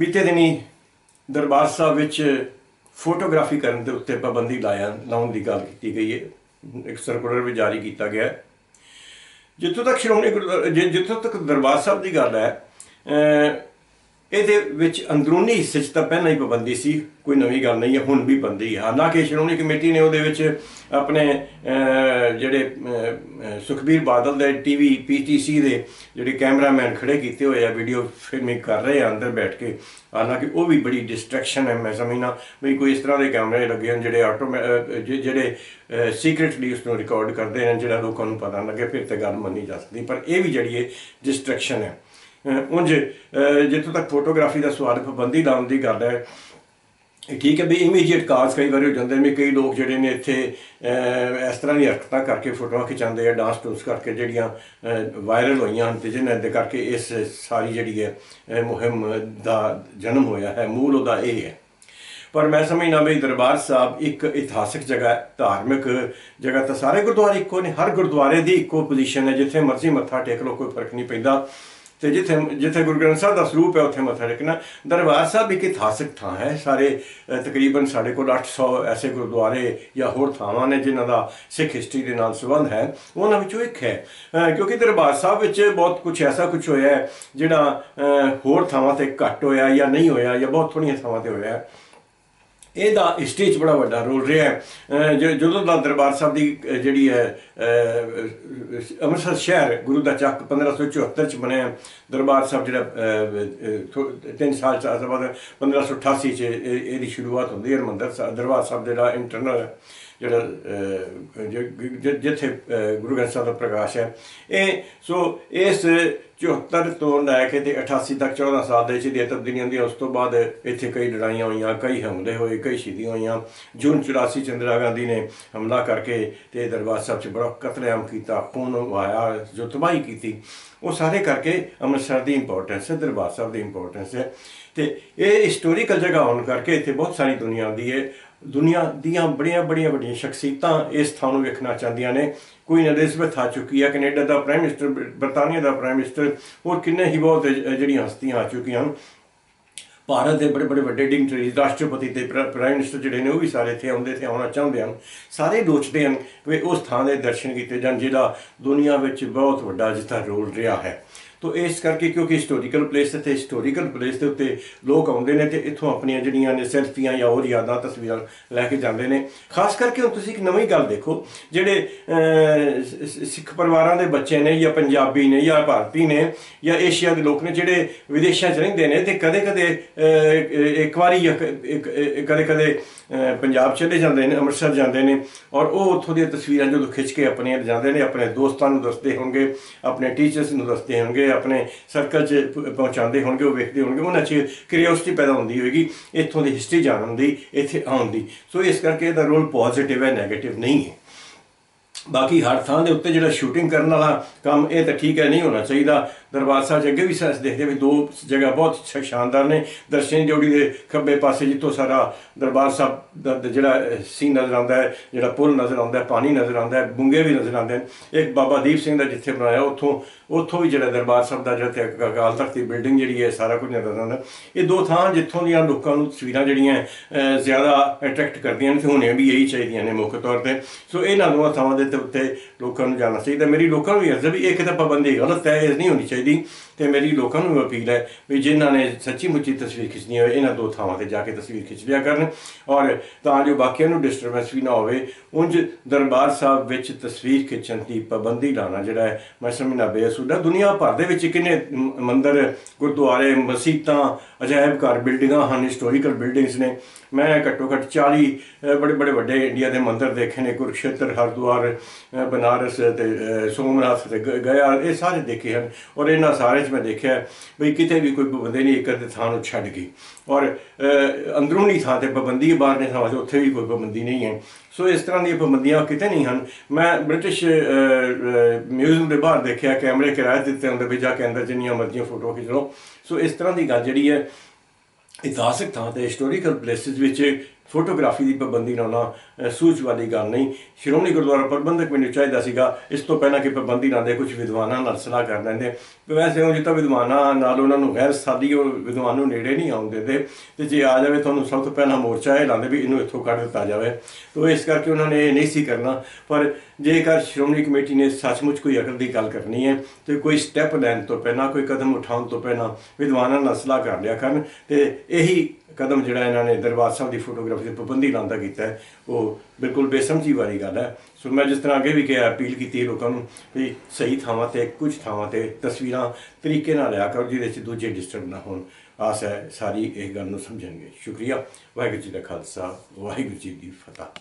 ਬੀਤੇ ਦਿਨੀ ਦਰਬਾਰ ਸਾਹਿਬ ਵਿੱਚ ਫੋਟੋਗ੍ਰਾਫੀ ਕਰਨ ਦੇ ਉੱਤੇ ਪਾਬੰਦੀ ਲਾਇਆ, ਲਾਉਣ ਦੀ ਗੱਲ ਕੀਤੀ ਗਈ ਹੈ। ਇੱਕ ਸਰਕੂਲਰ ਵੀ ਜਾਰੀ ਕੀਤਾ ਗਿਆ ਹੈ। ਜਿੱਥੋਂ ਤੱਕ ਸ਼੍ਰੋਮਣੀ ਗੁਰਦੁਆਰਾ ਜਿ- ਜਿੱਥੋਂ ਤੱਕ ਦਰਬਾਰ ਸਾਹਿਬ ਦੀ ਗੱਲ ਹੈ ਇਹਦੇ ਵਿੱਚ ਅੰਦਰੂਨੀ ਹਿੱਸੇ 'ਚ ਤਾਂ ਪਹਿਲਾਂ ਹੀ ਪਾਬੰਦੀ ਸੀ, ਕੋਈ ਨਵੀਂ ਗੱਲ ਨਹੀਂ ਹੈ, ਹੁਣ ਵੀ ਬੰਦੀ ਹੈ ਹਾਲਾਂਕਿ ਸ਼੍ਰੋਮਣੀ ਕਮੇਟੀ ਨੇ ਉਹਦੇ ਵਿੱਚ ਆਪਣੇ ਜਿਹੜੇ ਸੁਖਬੀਰ ਬਾਦਲ ਦੇ ਟੀਵੀ, ਪੀਟੀਸੀ ਦੇ ਜਿਹੜੇ ਕੈਮਰਾਮੈਨ ਖੜੇ ਕੀਤੇ ਹੋਏ ਆ, ਵੀਡੀਓ ਫਿਲਮਿੰਗ ਕਰ ਰਹੇ ਆ ਅੰਦਰ ਬੈਠ ਕੇ, ਹਾਲਾਂਕਿ ਉਹ ਵੀ ਬੜੀ ਡਿਸਟਰੈਕਸ਼ਨ ਹੈ, ਮੈਂ ਸਮਝਣਾ ਵੀ ਕੋਈ ਇਸ ਤਰ੍ਹਾਂ ਦੇ ਕੈਮਰੇ ਲੱਗੇ ਹਨ ਜਿਹੜੇ ਆਟੋ ਜਿਹੜੇ ਸੀਕ੍ਰੀਟਲੀ ਉਸ ਨੂੰ ਰਿਕਾਰਡ ਕਰਦੇ ਹਨ, ਜਿਹੜਾ ਲੋਕਾਂ ਨੂੰ ਪਤਾ ਨਾ ਲੱਗੇ, ਫਿਰ ਤੇ ਗੱਲ ਮੰਨੀ ਜਾ ਸਕਦੀ, ਪਰ ਇਹ ਵੀ ਜਿਹੜੀ ਹੈ ਡਿਸਟਰੈਕਸ਼ਨ ਹੈ। ਉਂਝ ਜਿੱਥੋਂ ਤੱਕ ਫੋਟੋਗ੍ਰਾਫੀ ਦਾ ਸਵਾਲ ਪਾਬੰਦੀ ਲਾਉਣ ਦੀ ਗੱਲ ਹੈ ਠੀਕ ਹੈ ਵੀ ਇਮੀਡੀਏਟ ਕਾਜ਼ ਕਈ ਵਾਰੀ ਹੋ ਜਾਂਦੇ ਨੇ ਵੀ ਕਈ ਲੋਕ ਜਿਹੜੇ ਨੇ ਇੱਥੇ ਇਸ ਤਰ੍ਹਾਂ ਦੀ ਹਰਕਤਾਂ ਕਰਕੇ ਫੋਟੋਆਂ ਖਿਚਾਉਂਦੇ ਆ ਡਾਂਸ ਟੂਸ ਕਰਕੇ ਜਿਹੜੀਆਂ ਵਾਇਰਲ ਹੋਈਆਂ ਹਨ ਤੇ ਜਿਹਨਾਂ ਦੇ ਕਰਕੇ ਇਸ ਸਾਰੀ ਜਿਹੜੀ ਹੈ ਮੁਹਿੰਮ ਦਾ ਜਨਮ ਹੋਇਆ ਹੈ, ਮੂਲ ਉਹਦਾ ਇਹ ਹੈ। ਪਰ ਮੈਂ ਸਮਝਣਾ ਵੀ ਦਰਬਾਰ ਸਾਹਿਬ ਇੱਕ ਇਤਿਹਾਸਿਕ ਜਗ੍ਹਾ ਹੈ ਧਾਰਮਿਕ ਜਗ੍ਹਾ ਤਾਂ ਸਾਰੇ ਗੁਰਦੁਆਰੇ ਇੱਕੋ ਨੇ, ਹਰ ਗੁਰਦੁਆਰੇ ਦੀ ਇੱਕੋ ਪੋਜੀਸ਼ਨ ਹੈ, ਜਿੱਥੇ ਮਰਜ਼ੀ ਮੱਥਾ ਟੇਕ ਲਓ, ਕੋਈ ਫ਼ਰਕ ਨਹੀਂ ਪੈਂਦਾ। ਤੇ ਜਿੱਥੇ ਜਿੱਥੇ ਗੁਰੂ ਗ੍ਰੰਥ ਸਾਹਿਬ ਦਾ ਸਰੂਪ ਹੈ, ਉੱਥੇ ਮੱਥਾ ਟੇਕਣਾ। ਦਰਬਾਰ ਸਾਹਿਬ ਇੱਕ ਇਤਿਹਾਸਕ ਥਾਂ ਹੈ। ਸਾਰੇ ਤਕਰੀਬਨ ਸਾਡੇ ਕੋਲ 800 ਐਸੇ ਗੁਰਦੁਆਰੇ ਜਾਂ ਹੋਰ ਥਾਵਾਂ ਨੇ ਜਿਨ੍ਹਾਂ ਦਾ ਸਿੱਖ ਹਿਸਟਰੀ ਦੇ ਨਾਲ ਸੰਬੰਧ ਹੈ। ਉਹਨਾਂ ਵਿੱਚੋਂ ਇੱਕ ਹੈ। ਕਿਉਂਕਿ ਦਰਬਾਰ ਸਾਹਿਬ ਵਿੱਚ ਬਹੁਤ ਕੁਝ ਐਸਾ ਕੁਝ ਹੋਇਆ ਹੈ, ਜਿਹੜਾ ਹੋਰ ਥਾਵਾਂ ਤੇ ਘੱਟ ਹੋਇਆ ਜਾਂ ਨਹੀਂ ਹੋਇਆ ਜਾਂ ਬਹੁਤ ਥੋੜੀਆਂ ਥਾਵਾਂ ਤੇ ਹੋਇਆ ਹੈ। ਇਹਦਾ ਹਿਸਟਰੀ 'ਚ ਬੜਾ ਵੱਡਾ ਰੋਲ ਰਿਹਾ ਹੈ। ਜਦੋਂ ਦਾ ਦਰਬਾਰ ਸਾਹਿਬ ਦੀ ਜਿਹੜੀ ਹੈ ਅੰਮ੍ਰਿਤਸਰ ਸ਼ਹਿਰ ਗੁਰੂ ਦਾ ਚੱਕ 1574 ਚ ਬਣਿਆ ਦਰਬਾਰ ਸਾਹਿਬ ਜਿਹੜਾ ਅਹ, ਤਿੰਨ ਸਾਲ ਚਾਰ ਸਾਲ ਬਾਅਦ 1588 ਚ ਇਹਦੀ ਸ਼ੁਰੂਆਤ ਹੁੰਦੀ ਹੈ ਹਰਿਮੰਦਰ ਸਾਹਿਬ ਦਰਬਾਰ ਸਾਹਿਬ ਜਿਹੜਾ ਇੰਟਰਨਲ ਜਿਹੜਾ ਜਿੱਥੇ ਗੁਰੂ ਗ੍ਰੰਥ ਸਾਹਿਬ ਦਾ ਪ੍ਰਕਾਸ਼ ਹੈ। ਇਹ, ਸੋ, ਇਸ 74 ਤੋਂ ਲੈ ਕੇ ਤੇ 88 ਤੱਕ 14 ਸਾਲ ਦੇ ਵਿੱਚ ਦੀਆਂ ਤਬਦੀਲੀਆਂ ਹੁੰਦੀਆਂ ਉਸ ਤੋਂ ਬਾਅਦ ਇੱਥੇ ਕਈ ਲੜਾਈਆਂ ਹੋਈਆਂ, ਕਈ ਹਮਲੇ ਹੋਏ, ਕਈ ਸ਼ਹੀਦੀਆਂ ਹੋਈਆਂ। ਜੂਨ 84 ਚ ਇੰਦਰਾ ਗਾਂਧੀ ਨੇ ਹਮਲਾ ਕਰਕੇ ਤੇ ਦਰਬਾਰ ਸਾਹਿਬ 'ਚ ਬੜਾ ਕਤਲੇਆਮ ਕੀਤਾ, ਖੂਨ ਵਹਾਇਆ ਜੋ ਤਬਾਹੀ ਕੀਤੀ। ਉਹ ਸਾਰੇ ਕਰਕੇ ਅੰਮ੍ਰਿਤਸਰ ਦੀ ਇੰਪੋਰਟੈਂਸ ਹੈ, ਦਰਬਾਰ ਸਾਹਿਬ ਦੀ ਇੰਪੋਰਟੈਂਸ ਹੈ। ਤੇ ਇਹ ਹਿਸਟੋਰੀਕਲ ਜਗ੍ਹਾ ਹੋਣ ਕਰਕੇ ਇੱਥੇ ਬਹੁਤ ਸਾਰੀ ਦੁਨੀਆ ਆਉਂਦੀ ਹੈ। ਦੁਨੀਆ ਦੀਆਂ ਬੜੀਆਂ ਬੜੀਆਂ ਵੱਡੀਆਂ ਸ਼ਖਸੀਅਤਾਂ ਇਸ ਥਾਂ ਨੂੰ ਵੇਖਣਾ ਚਾਹੁੰਦੀਆਂ ਨੇ। ਕੋਈ ਐਲਿਜ਼ਬeth ਆ ਚੁੱਕੀ ਹੈ ਕੈਨੇਡਾ ਦਾ ਪ੍ਰਾਈਮ ਮਿਨਿਸਟਰ ਬਰਤਾਨੀਆ ਦਾ ਪ੍ਰਾਈਮ ਮਿਨਿਸਟਰ ਹੋਰ ਕਿੰਨੇ ਹੀ ਬਹੁਤ ਜਿਹੜੀਆਂ ਹਸਤੀਆਂ ਆ ਚੁੱਕੀਆਂ ਹਨ। ਭਾਰਤ ਦੇ ਬੜੇ ਬੜੇ ਵੱਡੇ ਡਿਗਨਟਰੀ ਰਾਸ਼ਟਰਪਤੀ ਤੇ ਪ੍ਰਾਈਮ ਮਿਨਿਸਟਰ ਜਿਹੜੇ ਨੇ, ਉਹ ਵੀ ਸਾਰੇ ਇੱਥੇ ਆਉਂਦੇ ਤੇ ਆਉਣਾ ਚਾਹੁੰਦੇ ਹਨ। ਸਾਰੇ ਲੋਚਦੇ ਹਨ ਕਿ ਉਸ ਥਾਂ ਦੇ ਦਰਸ਼ਨ ਕੀਤੇ ਜਾਣ, ਜਿਹੜਾ ਦੁਨੀਆ ਵਿੱਚ ਬਹੁਤ ਵੱਡਾ ਜਿੱਥਾ ਰੋਲ ਰਿਹਾ ਹੈ। ਤੋ ਇਸ ਕਰਕੇ ਕਿਉਂਕਿ ਹਿਸਟੋਰੀਕਲ ਪਲੇਸ ਤੇ ਹਿਸਟੋਰੀਕਲ ਪਲੇਸ ਦੇ ਉੱਤੇ ਲੋਕ ਆਉਂਦੇ ਨੇ ਤੇ ਇੱਥੋਂ ਆਪਣੀਆਂ ਜਿਹੜੀਆਂ ਨੇ ਸੈਲਫੀਆਂ ਜਾਂ ਹੋਰ ਯਾਦਾਂ, ਤਸਵੀਰਾਂ ਲੈ ਕੇ ਜਾਂਦੇ ਨੇ। ਖਾਸ ਕਰਕੇ ਹੁਣ ਤੁਸੀਂ ਇੱਕ ਨਵੀਂ ਗੱਲ ਦੇਖੋ, ਜਿਹੜੇ ਸਿੱਖ ਪਰਿਵਾਰਾਂ ਦੇ ਬੱਚੇ ਨੇ ਜਾਂ ਪੰਜਾਬੀ ਨੇ ਜਾਂ ਭਾਰਤੀ ਨੇ ਜਾਂ ਏਸ਼ੀਆ ਦੇ ਲੋਕ ਨੇ ਜਿਹੜੇ ਵਿਦੇਸ਼ਾਂ 'ਚ ਰਹਿੰਦੇ ਨੇ ਤੇ ਕਦੇ-ਕਦੇ ਇੱਕ ਵਾਰੀ ਕਦੇ-ਕਦੇ ਪੰਜਾਬ ਚਲੇ ਜਾਂਦੇ ਨੇ, ਅੰਮ੍ਰਿਤਸਰ ਜਾਂਦੇ ਨੇ ਔਰ ਉਹ ਉੱਥੋਂ ਦੀਆਂ ਤਸਵੀਰਾਂ ਜਦੋਂ ਖਿੱਚ ਕੇ ਆਪਣੀਆਂ ਲਿਜਾਂਦੇ ਨੇ, ਆਪਣੇ ਦੋਸਤਾਂ ਨੂੰ ਦੱਸਦੇ ਹੋਣਗੇ, ਆਪਣੇ ਟੀਚਰਸ ਨੂੰ ਦੱਸਦੇ ਹੋਣਗੇ ਆਪਣੇ ਸਰਕਲ 'ਚ ਪਹੁੰਚਾਉਂਦੇ ਹੋਣਗੇ, ਉਹ ਵੇਖਦੇ ਹੋਣਗੇ, ਉਹਨਾਂ 'ਚ ਕਿਉਰਿਓਸਿਟੀ ਪੈਦਾ ਹੁੰਦੀ ਹੋਏਗੀ, ਇੱਥੋਂ ਦੀ ਹਿਸਟਰੀ ਜਾਣਨ ਦੀ, ਇੱਥੇ ਆਉਣ ਦੀ। ਸੋ ਇਸ ਕਰਕੇ ਇਹਦਾ ਰੋਲ ਪੋਜ਼ਿਟਿਵ ਹੈ ਨੈਗੇਟਿਵ ਨਹੀਂ ਹੈ। ਬਾਕੀ ਹਰ ਥਾਂ ਦੇ ਉੱਤੇ ਜਿਹੜਾ ਸ਼ੂਟਿੰਗ ਕਰਨ ਵਾਲਾ ਕੰਮ, ਇਹ ਤਾਂ ਠੀਕ ਹੈ, ਨਹੀਂ ਹੋਣਾ ਚਾਹੀਦਾ। ਦਰਬਾਰ ਸਾਹਿਬ ਅੱਗੇ ਵੀ ਸਾਸ ਦੇਖਦੇ ਵੀ ਦੋ ਜਗ੍ਹਾ ਬਹੁਤ ਸ਼- ਸ਼ਾਨਦਾਰ ਨੇ। ਦਰਸ਼ਨ ਜੋੜੀ ਦੇ ਖੱਬੇ ਪਾਸੇ ਜਿੱਥੋਂ ਸਾਰਾ ਦਰਬਾਰ ਸਾਹਿਬ ਦਾ ਜਿਹੜਾ ਸੀਨ ਨਜ਼ਰ ਆਉਂਦਾ ਹੈ, ਜਿਹੜਾ ਪੁਲ ਨਜ਼ਰ ਆਉਂਦਾ ਹੈ, ਪਾਣੀ ਨਜ਼ਰ ਆਉਂਦਾ ਹੈ, ਬੁੰਗੇ ਵੀ ਨਜ਼ਰ ਆਉਂਦੇ ਨੇ। ਇੱਕ ਬਾਬਾ ਦੀਪ ਸਿੰਘ ਦਾ ਜਿੱਥੇ ਬਣਾਇਆ, ਉੱਥੋਂ ਉੱਥੋਂ ਵੀ ਜਿਹੜਾ ਦਰਬਾਰ ਸਾਹਿਬ ਦਾ ਜਿਹੜਾ ਤੇ ਅਕਾਲ ਤਖਤ ਦੀ ਬਿਲਡਿੰਗ ਜਿਹੜੀ ਹੈ, ਸਾਰਾ ਕੁਝ ਨਜ਼ਰ ਆਉਂਦਾ। ਇਹ ਦੋ ਥਾਂ ਜਿੱਥੋਂ ਦੀਆਂ ਲੋਕਾਂ ਨੂੰ ਤਸਵੀਰਾਂ ਜਿਹੜੀਆਂ ਜ਼ਿਆਦਾ ਅਟਰੈਕਟ ਕਰਦੀਆਂ ਨੇ, ਤੇ ਹੋਣੀਆਂ ਵੀ ਇਹੀ ਚਾਹੀਦੀਆਂ ਨੇ ਮੁੱਖ ਤੌਰ ਤੇ। ਸੋ ਇਹਨਾਂ ਦੋਵਾਂ ਥਾਵਾਂ ਦੇ ਤੇ ਉੱਤੇ ਲੋਕਾਂ ਨੂੰ ਜਾਣਾ ਚਾਹੀਦਾ। ਮੇਰੀ ਲੋਕਾਂ ਨੂੰ ਵੀ ਅਰਜ਼ ਹੈ ਵੀ ਇਹ ਕਿਤੇ ਪਾਬੰਦੀ ਗਲਤ ਹੈ ਇਹ ਨਹੀਂ ਹੋਣੀ ਚਾਹੀਦੀ ਤੇ ਮੇਰੀ ਲੋਕਾਂ ਨੂੰ ਅਪੀਲ ਹੈ ਵੀ ਜਿਨ੍ਹਾਂ ਨੇ ਸੱਚੀ ਮੁੱਚੀ ਤਸਵੀਰ ਖਿੱਚਣੀ ਹੋਵੇ, ਇਹਨਾਂ ਦੋ ਥਾਵਾਂ ਤੇ ਜਾ ਕੇ ਤਸਵੀਰ ਖਿੱਚ ਲਿਆ ਕਰਨ ਔਰ ਤਾਂ ਜੋ ਬਾਕੀਆਂ ਨੂੰ ਡਿਸਟਰਬੈਂਸ ਵੀ ਨਾ ਹੋਵੇ, ਉਂਝ ਦਰਬਾਰ ਸਾਹਿਬ ਵਿੱਚ ਤਸਵੀਰ ਖਿੱਚਣ ਦੀ ਪਾਬੰਦੀ ਲਾਣਾ ਜਿਹੜਾ ਹੈ, ਮੈਂ ਸਮਝਣਾ ਬੇਅਸੂਲ ਦੁਨੀਆ ਭਰ ਦੇ ਵਿੱਚ ਕਿੰਨੇ ਮੰਦਰ, ਗੁਰਦੁਆਰੇ, ਮਸਜਿਦਾਂ, ਅਜਾਇਬ ਘਰ ਬਿਲਡਿੰਗਾਂ ਹਨ ਹਿਸਟੋਰੀਕਲ ਬਿਲਡਿੰਗਸ ਨੇ। ਮੈਂ ਘੱਟੋ ਘੱਟ 40 ਬੜੇ ਬੜੇ ਵੱਡੇ ਇੰਡੀਆ ਦੇ ਮੰਦਰ ਦੇਖੇ ਨੇ, ਕੁਰਕਸ਼ੇਤਰ, ਹਰਿਦੁਆਰ ਬਨਾਰਸ ਤੇ ਸੋਮਨਾਥ ਤੇ ਗ- ਗਿਆ, ਇਹ ਸਾਰੇ ਦੇਖੇ ਹਨ ਔਰ ਇਹਨਾਂ ਸਾਰੇ 'ਚ ਮੈਂ ਦੇਖਿਆ ਵੀ ਕਿਤੇ ਵੀ ਕੋਈ ਪਾਬੰਦੀ ਨਹੀਂ ਇੱਕ ਅੱਧੇ ਥਾਂ ਨੂੰ ਛੱਡ ਗਈ ਔਰ ਅੰਦਰੂਨੀ ਥਾਂ ਤੇ ਪਾਬੰਦੀ ਬਾਹਰ ਬਾਹਰਲੇ ਥਾਂ ਤੇ ਉੱਥੇ ਵੀ ਕੋਈ ਪਾਬੰਦੀ ਨਹੀਂ ਹੈ। ਸੋ ਇਸ ਤਰ੍ਹਾਂ ਦੀਆਂ ਪਾਬੰਦੀਆਂ ਕਿਤੇ ਨਹੀਂ ਹਨ। ਮੈਂ ਬ੍ਰਿਟਿਸ਼ ਮਿਊਜ਼ੀਅਮ ਦੇ ਬਾਹਰ ਦੇਖਿਆ, ਕੈਮਰੇ ਕਿਰਾਏ ਦਿੱਤੇ ਹੁੰਦੇ ਵੀ ਜਾ ਕੇ ਅੰਦਰ ਜਿੰਨੀਆਂ ਮਰਜ਼ੀਆਂ ਫੋਟੋ ਖਿੱਚ ਲਓ। ਸੋ ਇਸ ਤਰ੍ਹਾਂ ਦੀ ਗੱਲ ਜਿਹੜੀ ਹੈ ਇਤਿਹਾਸਕ ਥਾਂ ਤੇ ਹਿਸਟੋਰੀਕਲ ਪਲੇਸਿਸ ਵਿੱਚ ਫੋਟੋਗ੍ਰਾਫੀ ਦੀ ਪਾਬੰਦੀ ਲਾਉਣਾ ਸੂਝ ਵਾਲੀ ਗੱਲ ਨਹੀਂ। ਸ਼੍ਰੋਮਣੀ ਗੁਰਦੁਆਰਾ ਪ੍ਰਬੰਧਕ ਮੈਨੂੰ ਚਾਹੀਦਾ ਸੀਗਾ, ਇਸ ਤੋਂ ਪਹਿਲਾਂ ਕਿ ਪਾਬੰਦੀ ਲਾਉਂਦੇ ਕੁਝ ਵਿਦਵਾਨਾਂ ਨਾਲ ਸਲਾਹ ਕਰ ਲੈਂਦੇ। ਵੈਸੇ ਉਹ ਜਿੱਤਾ ਵਿਦਵਾਨਾਂ ਨਾਲ ਉਹਨਾਂ ਨੂੰ ਗੈਰ ਸਾਦੀ, ਉਹ ਵਿਦਵਾਨ ਨੂੰ ਨੇੜੇ ਨਹੀਂ ਆਉਣ ਦਿੰਦੇ ਤੇ ਜੇ ਆ ਜਾਵੇ ਤੁਹਾਨੂੰ ਸਭ ਤੋਂ ਪਹਿਲਾਂ ਮੋਰਚਾ ਇਹ ਲਾਉਂਦੇ ਵੀ ਇਹਨੂੰ ਇੱਥੋਂ ਕੱਢ ਦਿੱਤਾ ਜਾਵੇ। ਤੋ ਇਸ ਕਰਕੇ ਉਹਨਾਂ ਨੇ ਇਹ ਨਹੀਂ ਸੀ ਕਰਨਾ। ਪਰ ਜੇਕਰ ਸ਼੍ਰੋਮਣੀ ਕਮੇਟੀ ਨੇ ਸੱਚਮੁੱਚ ਕੋਈ ਅਕਲ ਦੀ ਗੱਲ ਕਰਨੀ ਹੈ, ਤੇ ਕੋਈ ਸਟੈਪ ਲੈਣ ਤੋਂ ਪਹਿਲਾਂ, ਕੋਈ ਕਦਮ ਉਠਾਉਣ ਤੋਂ ਪਹਿਲਾਂ ਵਿਦਵਾਨਾਂ ਨਾਲ ਸਲਾਹ ਕਰ ਲਿਆ ਕਰਨ, ਤੇ ਇਹੀ ਕਦਮ ਜਿਹੜਾ ਇਹਨਾਂ ਨੇ ਦਰਬਾਰ ਸਾਹਿਬ ਦੀ ਫੋਟੋਗ੍ਰਾਫੀ ਤੇ ਪਾਬੰਦੀ ਲਾਉਂਦਾ ਕੀਤਾ ਹੈ, ਉਹ ਬਿਲਕੁਲ ਬੇਸਮਝੀ ਵਾਲੀ ਗੱਲ ਹੈ। ਸੋ ਮੈਂ ਜਿਸ ਤਰ੍ਹਾਂ ਅੱਗੇ ਵੀ ਕਿਹਾ, ਅਪੀਲ ਕੀਤੀ ਲੋਕਾਂ ਨੂੰ ਵੀ ਸਹੀ ਥਾਵਾਂ ਤੇ, ਕੁਝ ਥਾਵਾਂ ਤੇ ਤਸਵੀਰਾਂ ਤਰੀਕੇ ਨਾਲ ਲਿਆ ਕਰੋ, ਜਿਹਦੇ 'ਚ ਦੂਜੇ ਡਿਸਟਰਬ ਨਾ ਹੋਣ। ਆਸ ਹੈ ਸਾਰੀ ਇਹ ਗੱਲ ਨੂੰ ਸਮਝਣਗੇ। ਸ਼ੁਕਰੀਆ। ਵਾਹਿਗੁਰੂ ਜੀ ਦਾ ਖਾਲਸਾ, ਵਾਹਿਗੁਰੂ ਜੀ ਦੀ ਫਤਿਹ।